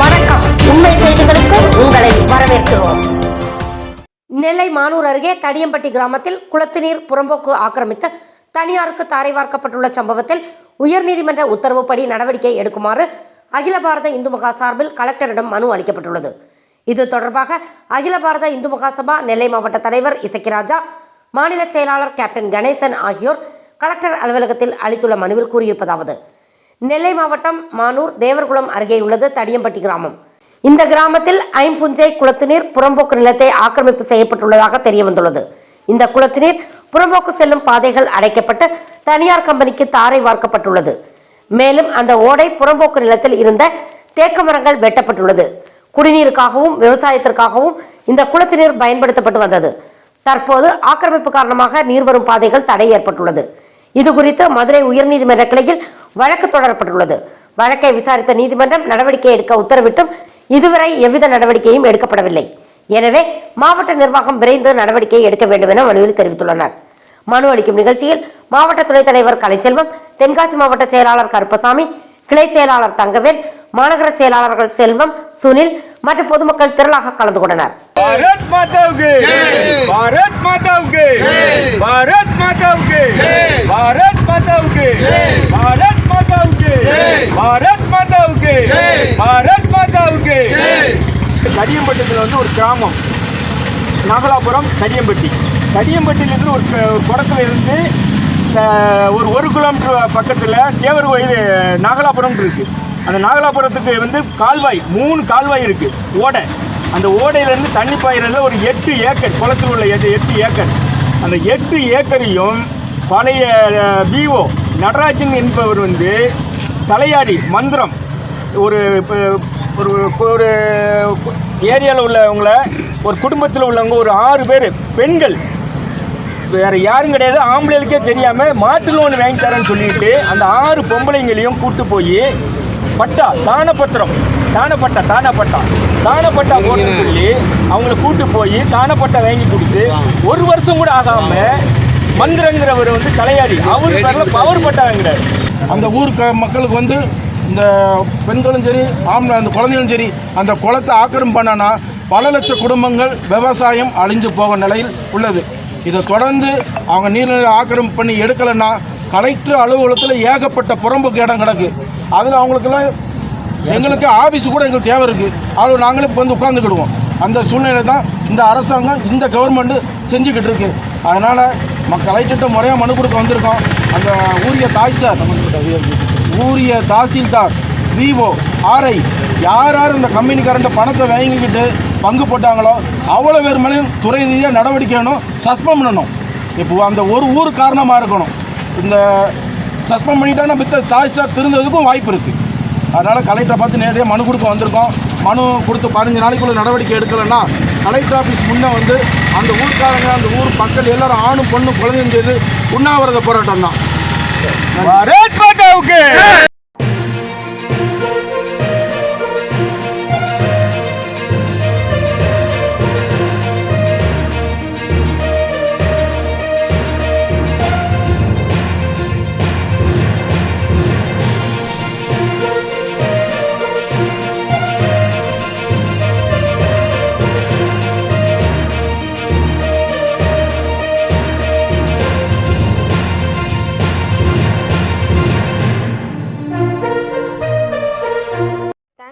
வணக்கம். உண்மை செய்திகளுக்கு உங்களை வரவேற்கிறோம். நெல்லை மானூர் அருகே தடியம்பட்டி கிராமத்தில் குளத்துநீர் புறம்போக்கு ஆக்கிரமித்து தனியாருக்கு தாரை வார்க்கப்பட்டுள்ள சம்பவத்தில் உயர்நீதிமன்ற உத்தரவுப்படி நடவடிக்கை எடுக்குமாறு அகில பாரத இந்து மகா சார்பில் கலெக்டரிடம் மனு அளிக்கப்பட்டுள்ளது. இது தொடர்பாக அகில பாரத இந்து மகாசபா நெல்லை மாவட்ட தலைவர் இசக்கிராஜா மாநில செயலாளர் கேப்டன் கணேசன் ஆகியோர் கலெக்டர் அலுவலகத்தில் அளித்துள்ள மனுவில் கூறியிருப்பதாவது நெல்லை மாவட்டம் மானூர் தேவர்குளம் அருகே உள்ளது தடியம்பட்டி கிராமம். இந்த கிராமத்தில் ஐம்புஞ்சை குளத்துநீர் புறம்போக்கு நிலத்தை ஆக்கிரமிப்பு செய்யப்பட்டுள்ளதாக தெரிய வந்துள்ளது இந்த குளத்துநீர் புறம்போக்கு செல்லும் பாதைகள் அடைக்கப்பட்டு தனியார் கம்பெனிக்கு தாரை வார்க்கப்பட்டுள்ளது. மேலும் அந்த ஓடை புறம்போக்கு நிலத்தில் இருந்த தேக்க மரங்கள் வெட்டப்பட்டுள்ளது. குடிநீருக்காகவும் விவசாயத்திற்காகவும் இந்த குளத்துநீர் பயன்படுத்தப்பட்டு வந்தது. தற்போது ஆக்கிரமிப்பு காரணமாக நீர் வரும் பாதைகள் தடை ஏற்பட்டுள்ளது. இது குறித்து மதுரை உயர்நீதிமன்ற கிளையில் வழக்கு தொடரப்பட்டுள்ளது. வழக்கை விசாரித்த நீதிமன்றம் நடவடிக்கை எடுக்க உத்தரவிட்டும். இதுவரை எவ்வித நடவடிக்கையும் எடுக்கப்படவில்லை. எனவே மாவட்ட நிர்வாகம் விரைந்து நடவடிக்கை எடுக்க வேண்டும் என மனுவில் தெரிவித்துள்ளனர். மனு அளிக்கும் நிகழ்ச்சியில் மாவட்ட துணைத் தலைவர் கலைச்செல்வம் தென்காசி மாவட்ட செயலாளர் கருப்பசாமி கிளை செயலாளர் தங்கவேல் மாநகர செயலாளர்கள் செல்வம் சுனில் மற்ற பொதுமக்கள் திரளாக கலந்து கொண்டனர். பாரத் மாதாவுக்கு! பாரத் மாதாவுக்கு! பாரத் மாதாவுக்கு! பாரத் மாதாவுக்கு! கடியம்பட்டத்தில் வந்து ஒரு கிராமம். நாகலாபுரம் கடியம்பட்டி. கடியம்பட்டியிலேருந்து ஒரு க- ஒரு இருந்து ஒரு ஒரு கிலோமீட்டர் பக்கத்தில் தேவர் இது நாகலாபுரம் இருக்குது அந்த நாகலாபுரத்துக்கு வந்து கால்வாய் மூணு கால்வாய் இருக்குது ஓடை. அந்த ஓடையிலேருந்து தண்ணி பாயிறதுல ஒரு எட்டு ஏக்கர் குளத்தில் உள்ள எட்டு எட்டு ஏக்கர். அந்த எட்டு ஏக்கரையும் பழைய விஓ நடராஜன் என்பவர் வந்து தலையாடி மந்திரம் ஒரு ஒரு ஒரு ஏரியாவில் உள்ளவங்கள ஒரு குடும்பத்தில் உள்ளவங்க ஒரு ஆறு பேர் பெண்கள். வேறு யாரும் கிடையாது. ஆம்பளைகளுக்கே தெரியாமல் மாட்டு லோன் வாங்கி தரேன்னு சொல்லிட்டு அந்த ஆறு பொம்பளைங்களையும் கூட்டு போய் பட்டா தானப்பத்திரம் தானப்பட்டா தானப்பட்டா தானப்பட்டா போட்டு சொல்லி அவங்கள கூப்பிட்டு போய் தானப்பட்டா வாங்கி கொடுத்து ஒரு வருஷம் கூட ஆகாமல் மந்திரங்கிறவர் வந்து தலையாடி. அவரு பேரில் பவர் பட்டா வாங்கிடாரு அந்த ஊர் மக்களுக்கு வந்து இந்த பெண்களும் சரி ஆம்பளை அந்த குழந்தைகளும் சரி அந்த குளத்தை ஆக்கிரம் பண்ணனா பல லட்ச குடும்பங்கள் விவசாயம் அழிஞ்சு போக நிலையில் உள்ளது. இதை தொடர்ந்து அவங்க நீர்நிலை ஆக்கிரமிப்பு பண்ணி எடுக்கலைன்னா கலெக்டர் அலுவலகத்தில் ஏகப்பட்ட புறம்புக்கு இடம் கிடக்கு. அதில் அவங்களுக்கெல்லாம் எங்களுக்கு ஆஃபீஸ் கூட எங்களுக்கு தேவை இருக்குது அதில் நாங்களே இப்போ வந்து உட்காந்துக்கிடுவோம் அந்த சூழ்நிலை தான் இந்த அரசாங்கம் இந்த கவர்மெண்ட்டு செஞ்சுக்கிட்டு இருக்கு. அதனால் மக்கள் கலெக்டர்கிட்ட முறையாக மனு கொடுக்க வந்திருக்கோம். அந்த ஊரிய தாய் சார். ஊரிய தாசில்தார் விவோ ஆர்ஐ யார் யார் இந்த கம்பெனிக்காரண்ட பணத்தை வாங்கிக்கிட்டு பங்கு போட்டாங்களோ அவ்வளோ பேர் மேலேயும் துறை ரீதியாக நடவடிக்கை வேணும் சஸ்பெண்ட் பண்ணணும். இப்போ அந்த ஒரு ஊர் காரணமாக இருக்கணும். இந்த சஸ்பெண்ட் பண்ணிட்டாங்கன்னா மித்த தாசிலார் திருந்ததுக்கும் வாய்ப்பு இருக்குது அதனால் கலெக்டரை பார்த்து நேரடியாக மனு கொடுக்க வந்திருக்கோம். மனு கொடுத்து பதினஞ்சு நாளைக்குள்ள நடவடிக்கை எடுக்கலைன்னா கலெக்டர் ஆஃபீஸ் முன்னே வந்து அந்த ஊர்க்காரங்க அந்த ஊர் மக்கள் எல்லாரும் ஆணும் பொண்ணும் குழந்தையும் செய்து உண்ணாவிரத போராட்டம் தான். பாரத்